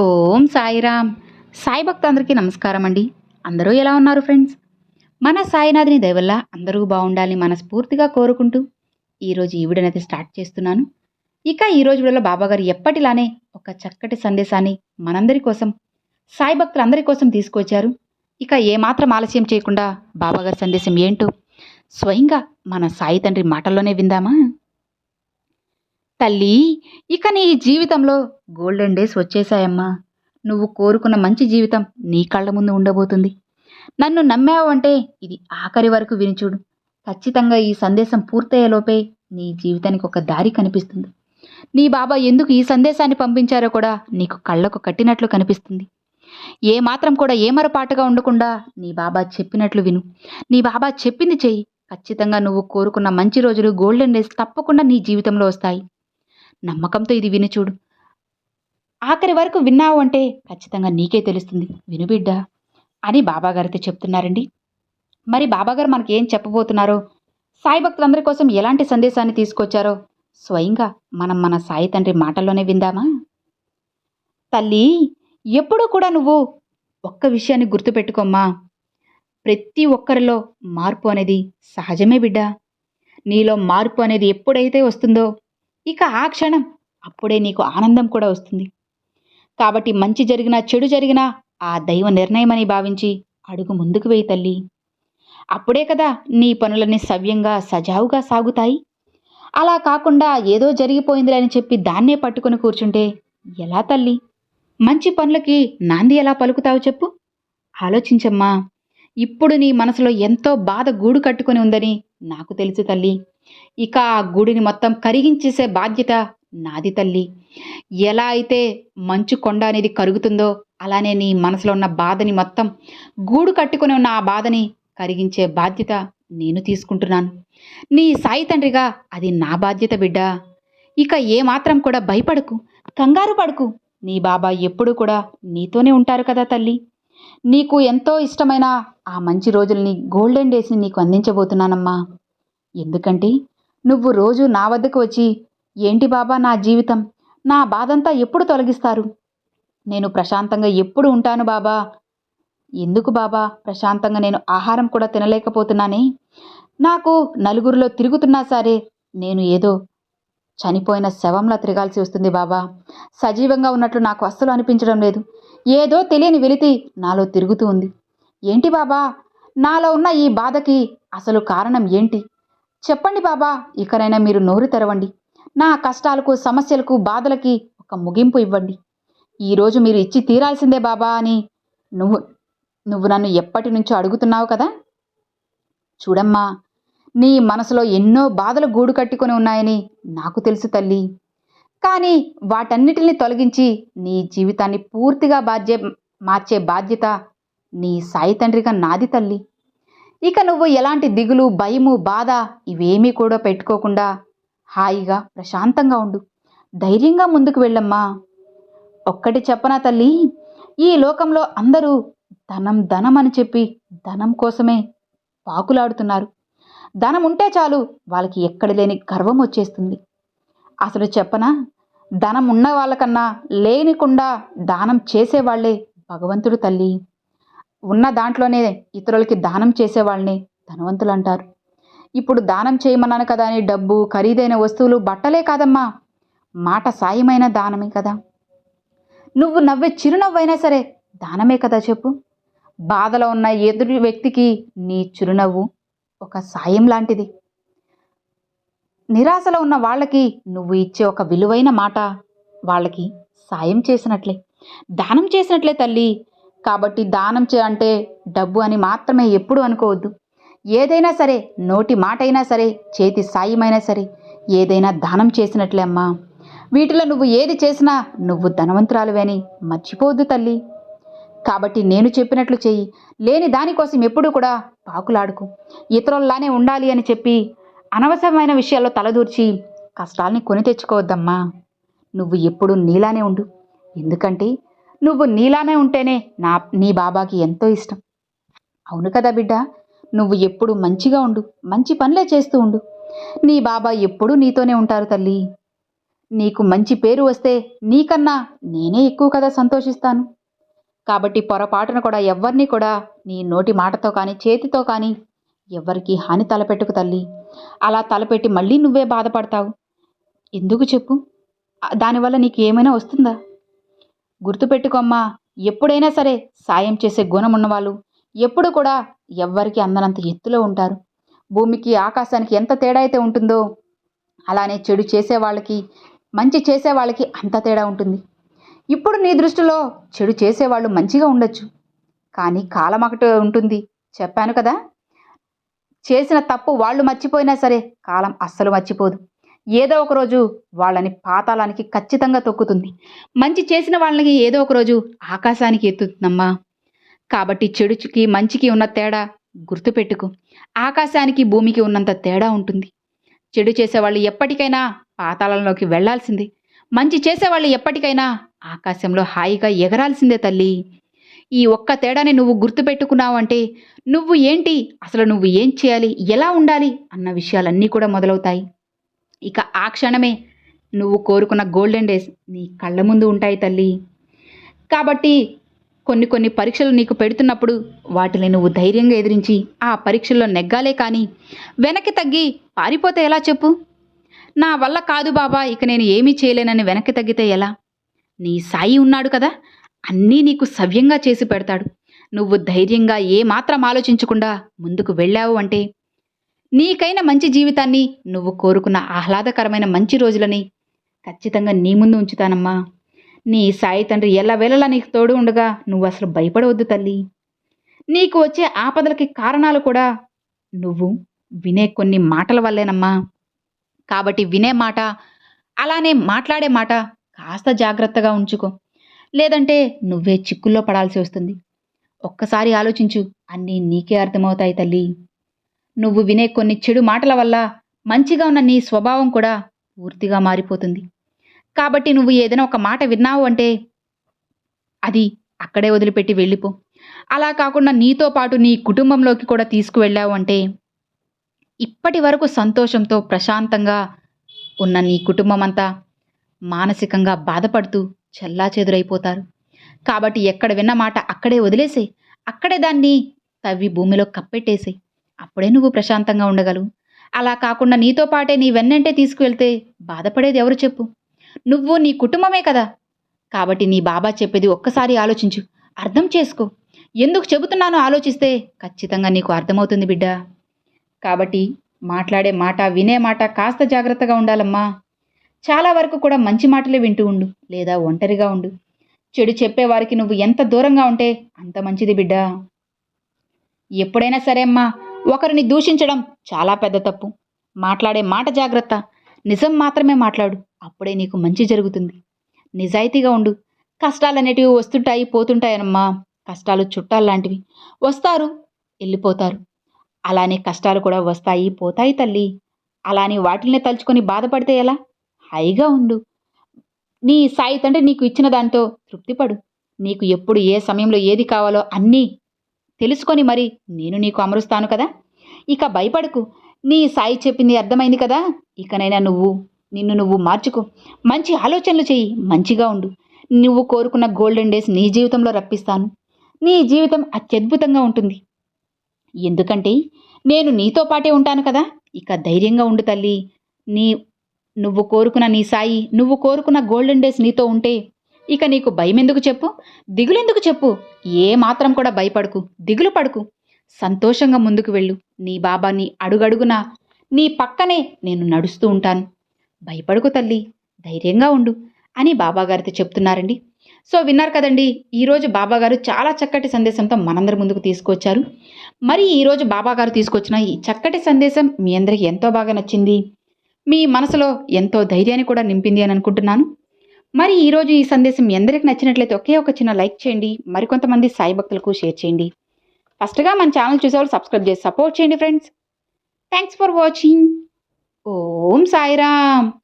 ఓం సాయిరామ్. సాయి భక్తులందరికీ నమస్కారం అండి. అందరూ ఎలా ఉన్నారు ఫ్రెండ్స్? మన సాయినాథిని దయవల్ల అందరూ బాగుండాలని మనస్ఫూర్తిగా కోరుకుంటూ ఈరోజు ఈ వీడియోనైతే స్టార్ట్ చేస్తున్నాను. ఇక ఈ రోజు వీడియోలో బాబాగారు ఎప్పటిలానే ఒక చక్కటి సందేశాన్ని మనందరి కోసం సాయి భక్తులందరి కోసం తీసుకొచ్చారు ఇక ఏమాత్రం ఆలస్యం చేయకుండా బాబాగారి సందేశం ఏంటో స్వయంగా మన సాయి తండ్రి మాటల్లోనే విందామా? తల్లి ఇక నీ జీవితంలో గోల్డెన్ డేస్ వచ్చేసాయమ్మా నువ్వు కోరుకున్న మంచి జీవితం నీ కళ్ళ ముందు ఉండబోతుంది. నన్ను నమ్మావు అంటే ఇది ఆఖరి వరకు వినిచూడు ఖచ్చితంగా ఈ సందేశం పూర్తయ్యేలోపే నీ జీవితానికి ఒక దారి కనిపిస్తుంది. నీ బాబా ఎందుకు ఈ సందేశాన్ని పంపించారో కూడా నీకు కళ్ళకు కట్టినట్లు కనిపిస్తుంది. ఏ మాత్రం కూడా ఏమరపాటుగా ఉండకుండా నీ బాబా చెప్పినట్లు విను. నీ బాబా చెప్పింది చెయ్యి. ఖచ్చితంగా నువ్వు కోరుకున్న మంచి రోజులు గోల్డెన్ డేస్ తప్పకుండా నీ జీవితంలో వస్తాయి. నమ్మకంతో ఇది విని చూడు. ఆఖరి వరకు విన్నావు అంటే ఖచ్చితంగా నీకే తెలుస్తుంది. విను బిడ్డ అని బాబాగారితో చెప్తున్నారండి. మరి బాబాగారు మనకేం చెప్పబోతున్నారో? సాయి భక్తులందరి కోసం ఎలాంటి సందేశాన్ని తీసుకొచ్చారో స్వయంగా మనం మన సాయి తండ్రి మాటల్లోనే విందామా? తల్లి ఎప్పుడూ కూడా నువ్వు ఒక్క విషయాన్ని గుర్తుపెట్టుకోమ్మా. ప్రతి ఒక్కరిలో మార్పు అనేది సహజమే బిడ్డ. నీలో మార్పు అనేది ఎప్పుడైతే వస్తుందో ఇక ఆ క్షణం అప్పుడే నీకు ఆనందం కూడా వస్తుంది. కాబట్టి మంచి జరిగినా చెడు జరిగినా ఆ దైవ నిర్ణయమని భావించి అడుగు ముందుకు వేయి తల్లి. అప్పుడే కదా నీ పనులన్నీ సవ్యంగా సజావుగా సాగుతాయి. అలా కాకుండా ఏదో జరిగిపోయిందిలే అని చెప్పి దాన్నే పట్టుకుని కూర్చుంటే ఎలా తల్లి? మంచి పనులకి నాంది ఎలా పలుకుతావు చెప్పు? ఆలోచించమ్మా. ఇప్పుడు నీ మనసులో ఎంతో బాధ గూడు కట్టుకొని ఉందని నాకు తెలుసు తల్లి. ఇక ఆ గూడిని మొత్తం కరిగించేసే బాధ్యత నాది తల్లి. ఎలా అయితే మంచు కొండ అనేది కరుగుతుందో అలానే నీ మనసులో ఉన్న బాధని మొత్తం గూడు కట్టుకొని ఉన్న ఆ బాధని కరిగించే బాధ్యత నేను తీసుకుంటున్నాను. నీ సాయి తండ్రిగా అది నా బాధ్యత బిడ్డ. ఇక ఏమాత్రం కూడా భయపడకు కంగారు పడకు. నీ బాబా ఎప్పుడూ కూడా నీతోనే ఉంటారు కదా తల్లి. నీకు ఎంతో ఇష్టమైన ఆ మంచి రోజుల్ని గోల్డెన్ డేస్ని నీకు అందించబోతున్నానమ్మా. ఎందుకంటే నువ్వు రోజు నా వద్దకు వచ్చి ఏంటి బాబా నా జీవితం? నా బాధంతా ఎప్పుడు తొలగిస్తారు? నేను ప్రశాంతంగా ఎప్పుడు ఉంటాను బాబా? ఎందుకు బాబా ప్రశాంతంగా నేను ఆహారం కూడా తినలేకపోతున్నానే? నాకు నలుగురిలో తిరుగుతున్నా సరే నేను ఏదో చనిపోయిన శవంలా తిరగాల్సి వస్తుంది బాబా. సజీవంగా ఉన్నట్లు నాకు అస్సలు అనిపించడం లేదు. ఏదో తెలియని వెలితి నాలో తిరుగుతూ ఉంది. ఏంటి బాబా? నాలో ఉన్న ఈ బాధకి అసలు కారణం ఏంటి? చెప్పండి బాబా ఇకనైనా మీరు నోరు తెరవండి. నా కష్టాలకు సమస్యలకు బాధలకి ఒక ముగింపు ఇవ్వండి. ఈరోజు మీరు ఇచ్చి తీరాల్సిందే బాబా అని నువ్వు నువ్వు నన్ను ఎప్పటి నుంచో అడుగుతున్నావు కదా? చూడమ్మా నీ మనసులో ఎన్నో బాధలు గూడు కట్టుకొని ఉన్నాయని నాకు తెలుసు తల్లి. కానీ వాటన్నిటిని తొలగించి నీ జీవితాన్ని పూర్తిగా బాధ్య మార్చే బాధ్యత నీ సాయి తండ్రిగా నాది తల్లి. ఇక నువ్వు ఎలాంటి దిగులు భయము బాధ ఇవేమీ కూడా పెట్టుకోకుండా హాయిగా ప్రశాంతంగా ఉండు. ధైర్యంగా ముందుకు వెళ్ళమ్మా. ఒక్కటి చెప్పనా తల్లి? ఈ లోకంలో అందరూ ధనం ధనం అని చెప్పి ధనం కోసమే పాకులాడుతున్నారు. ధనం ఉంటే చాలు వాళ్ళకి ఎక్కడ లేని గర్వం వచ్చేస్తుంది. అసలు చెప్పనా? ధనం ఉన్న వాళ్ళకన్నా లేనికుండా దానం చేసేవాళ్ళే భగవంతుడు తల్లి. ఉన్న దాంట్లోనే ఇతరులకి దానం చేసేవాళ్ళని ధనవంతులు అంటారు. ఇప్పుడు దానం చేయమన్నాను కదా అని డబ్బు ఖరీదైన వస్తువులు బట్టలే కాదమ్మా. మాట సాయమైన దానమే కదా. నువ్వు నవ్వే చిరునవ్వైనా సరే దానమే కదా చెప్పు. బాధలో ఉన్న ఎదురు వ్యక్తికి నీ చిరునవ్వు ఒక సాయం లాంటిది. నిరాశలో ఉన్న వాళ్ళకి నువ్వు ఇచ్చే ఒక విలువైన మాట వాళ్ళకి సాయం చేసినట్లే. దానం చేసినట్లే తల్లి. కాబట్టి దానం చే అంటే డబ్బు అని మాత్రమే ఎప్పుడు అనుకోవద్దు. ఏదైనా సరే నోటి మాట అయినా సరే చేతి సాయమైనా సరే ఏదైనా దానం చేసినట్లే అమ్మా. వీటిలో నువ్వు ఏది చేసినా నువ్వు ధనవంతురాలువే అని మర్చిపోవద్దు తల్లి. కాబట్టి నేను చెప్పినట్లు చెయ్యి. లేని దానికోసం ఎప్పుడూ కూడా పాకులాడుకు. ఇతరుల్లానే ఉండాలి అని చెప్పి అనవసరమైన విషయాల్లో తలదూర్చి కష్టాల్ని కొని తెచ్చుకోవద్దమ్మా. నువ్వు ఎప్పుడూ నీలానే ఉండు. ఎందుకంటే నువ్వు నీలానే ఉంటేనే నా నీ బాబాకి ఎంతో ఇష్టం. అవును కదా బిడ్డ? నువ్వు ఎప్పుడు మంచిగా ఉండు. మంచి పనులే చేస్తూ ఉండు. నీ బాబా ఎప్పుడూ నీతోనే ఉంటారు తల్లి. నీకు మంచి పేరు వస్తే నీకన్నా నేనే ఎక్కువ కదా సంతోషిస్తాను. కాబట్టి పొరపాటున కూడా ఎవ్వరిని కూడా నీ నోటి మాటతో కానీ చేతితో కానీ ఎవ్వరికి హాని తలపెట్టుకు తల్లి. అలా తలపెట్టి మళ్ళీ నువ్వే బాధపడతావు. ఎందుకు చెప్పు? దానివల్ల నీకు ఏమైనా వస్తుందా? గుర్తుపెట్టుకోమ్మా ఎప్పుడైనా సరే సాయం చేసే గుణం ఉన్నవాళ్ళు ఎప్పుడు కూడా ఎవ్వరికి అందనంత ఎత్తులో ఉంటారు. భూమికి ఆకాశానికి ఎంత తేడా అయితే ఉంటుందో అలానే చెడు చేసే వాళ్ళకి మంచి చేసే వాళ్ళకి అంత తేడా ఉంటుంది. ఇప్పుడు నీ దృష్టిలో చెడు చేసేవాళ్ళు మంచిగా ఉండొచ్చు. కానీ కాలం ఒకటి ఉంటుంది. చెప్పాను కదా? చేసిన తప్పు వాళ్ళు మర్చిపోయినా సరే కాలం అస్సలు మర్చిపోదు. ఏదో ఒక రోజు వాళ్ళని పాతాళానికి ఖచ్చితంగా తొక్కుతుంది. మంచి చేసిన వాళ్ళని ఏదో ఒక రోజు ఆకాశానికి ఎత్తుతుందమ్మా. కాబట్టి చెడుకి మంచికి ఉన్న తేడా గుర్తుపెట్టుకో. ఆకాశానికి భూమికి ఉన్నంత తేడా ఉంటుంది. చెడు చేసేవాళ్ళు ఎప్పటికైనా పాతాళంలోకి వెళ్ళాల్సిందే. మంచి చేసేవాళ్ళు ఎప్పటికైనా ఆకాశంలో హాయిగా ఎగరాల్సిందే తల్లి. ఈ ఒక్క తేడాని నువ్వు గుర్తుపెట్టుకున్నావంటే నువ్వు ఏంటి? అసలు నువ్వు ఏం చేయాలి? ఎలా ఉండాలి? అన్న విషయాలన్నీ కూడా మొదలవుతాయి. ఇక ఆ క్షణమే నువ్వు కోరుకున్న గోల్డెన్ డేస్ నీ కళ్ళ ముందు ఉంటాయి తల్లి. కాబట్టి కొన్ని కొన్ని పరీక్షలు నీకు పెడుతున్నప్పుడు వాటిని నువ్వు ధైర్యంగా ఎదిరించి ఆ పరీక్షల్లో నెగ్గాలే కానీ వెనక్కి తగ్గి పారిపోతే ఎలా చెప్పు? నా వల్ల కాదు బాబా ఇక నేను ఏమీ చేయలేనని వెనక్కి తగ్గితే ఎలా? నీ సాయి ఉన్నాడు కదా అన్నీ నీకు సవ్యంగా చేసి పెడతాడు. నువ్వు ధైర్యంగా ఏ మాత్రం ఆలోచించకుండా ముందుకు వెళ్ళావు అంటే నీకైన మంచి జీవితాన్ని నువ్వు కోరుకున్న ఆహ్లాదకరమైన మంచి రోజులని ఖచ్చితంగా నీ ముందు ఉంచుతానమ్మా. నీ సాయి తండ్రి ఎల్లవేళలా నీకు తోడు ఉండగా నువ్వు అసలు భయపడవద్దు తల్లి. నీకు వచ్చే ఆపదలకి కారణాలు కూడా నువ్వు వినే కొన్ని మాటల వల్లేనమ్మా. కాబట్టి వినే మాట అలానే మాట్లాడే మాట కాస్త జాగ్రత్తగా ఉంచుకో. లేదంటే నువ్వే చిక్కుల్లో పడాల్సి వస్తుంది. ఒక్కసారి ఆలోచించు అన్నీ నీకే అర్థమవుతాయి తల్లి. నువ్వు వినే కొన్ని చెడు మాటల వల్ల మంచిగా ఉన్న నీ స్వభావం కూడా పూర్తిగా మారిపోతుంది. కాబట్టి నువ్వు ఏదైనా ఒక మాట విన్నావు అంటే అది అక్కడే వదిలిపెట్టి వెళ్ళిపో. అలా కాకుండా నీతో పాటు నీ కుటుంబంలోకి కూడా తీసుకువెళ్ళావు అంటే ఇప్పటి వరకు సంతోషంతో ప్రశాంతంగా ఉన్న నీ కుటుంబం అంతా మానసికంగా బాధపడుతూ చెల్లాచెదురైపోతారు. కాబట్టి ఎక్కడ విన్న మాట అక్కడే వదిలేసే అక్కడే దాన్ని తవ్వి భూమిలో కప్పెట్టేసే అప్పుడే నువ్వు ప్రశాంతంగా ఉండగలవు. అలా కాకుండా నీతో పాటే నీ వెన్నంటే తీసుకువెళ్తే బాధపడేది ఎవరు చెప్పు? నువ్వు నీ కుటుంబమే కదా. కాబట్టి నీ బాబా చెప్పేది ఒక్కసారి ఆలోచించు. అర్థం చేసుకో. ఎందుకు చెబుతున్నానో ఆలోచిస్తే ఖచ్చితంగా నీకు అర్థమవుతుంది బిడ్డ. కాబట్టి మాట్లాడే మాట వినే మాట కాస్త జాగ్రత్తగా ఉండాలమ్మా. చాలా వరకు కూడా మంచి మాటలే వింటూ ఉండు లేదా ఒంటరిగా ఉండు. చెడు చెప్పేవారికి నువ్వు ఎంత దూరంగా ఉంటే అంత మంచిది బిడ్డ. ఎప్పుడైనా సరే అమ్మా ఒకరిని దూషించడం చాలా పెద్ద తప్పు. మాట్లాడే మాట జాగ్రత్త. నిజం మాత్రమే మాట్లాడు అప్పుడే నీకు మంచి జరుగుతుంది. నిజాయితీగా ఉండు. కష్టాలు అనేటివి వస్తుంటాయి పోతుంటాయనమ్మా. కష్టాలు చుట్టాలు లాంటివి. వస్తారు వెళ్ళిపోతారు. అలానే కష్టాలు కూడా వస్తాయి పోతాయి తల్లి. అలానే వాటిల్ని తలుచుకొని బాధపడితే ఎలా? హాయిగా ఉండు. నీ సాయి తండ్రి నీకు ఇచ్చిన దాంతో తృప్తిపడు. నీకు ఎప్పుడు ఏ సమయంలో ఏది కావాలో అన్నీ తెలుసుకొని మరి నేను నీకు అమరుస్తాను కదా. ఇక భయపడకు. నీ సాయి చెప్పింది అర్థమైంది కదా. ఇకనైనా నువ్వు నిన్ను నువ్వు మార్చుకో. మంచి ఆలోచనలు చెయ్యి. మంచిగా ఉండు. నువ్వు కోరుకున్న గోల్డెన్ డేస్ నీ జీవితంలో రప్పిస్తాను. నీ జీవితం అత్యద్భుతంగా ఉంటుంది. ఎందుకంటే నేను నీతో పాటే ఉంటాను కదా. ఇక ధైర్యంగా ఉండు తల్లి. నీ నువ్వు కోరుకున్న నీ సాయి నువ్వు కోరుకున్న గోల్డెన్ డేస్ నీతో ఉంటే ఇక నీకు భయం ఎందుకు చెప్పు? దిగులెందుకు చెప్పు? ఏ మాత్రం కూడా భయపడకు దిగులు పడకు. సంతోషంగా ముందుకు వెళ్ళు. నీ బాబాని అడుగడుగునా నీ పక్కనే నేను నడుస్తూ ఉంటాను. భయపడకు తల్లి ధైర్యంగా ఉండు అని బాబాగారితో చెప్తున్నారండి. సో విన్నారు కదండి ఈరోజు బాబాగారు చాలా చక్కటి సందేశంతో మనందరి ముందుకు తీసుకొచ్చారు. మరి ఈరోజు బాబాగారు తీసుకొచ్చిన ఈ చక్కటి సందేశం మీ అందరికి ఎంతో బాగా నచ్చింది. మీ మనసులో ఎంతో ధైర్యాన్ని కూడా నింపింది అని అనుకుంటున్నాను. మరి ఈరోజు ఈ సందేశం ఎందరికి నచ్చినట్లయితే ఒకే ఒక చిన్న లైక్ చేయండి. మరికొంతమంది సాయి భక్తులకు షేర్ చేయండి. ఫస్ట్గా మన ఛానల్ చూసేవాళ్ళు సబ్స్క్రైబ్ చేసి సపోర్ట్ చేయండి friends. Thanks for watching. Om Sairam.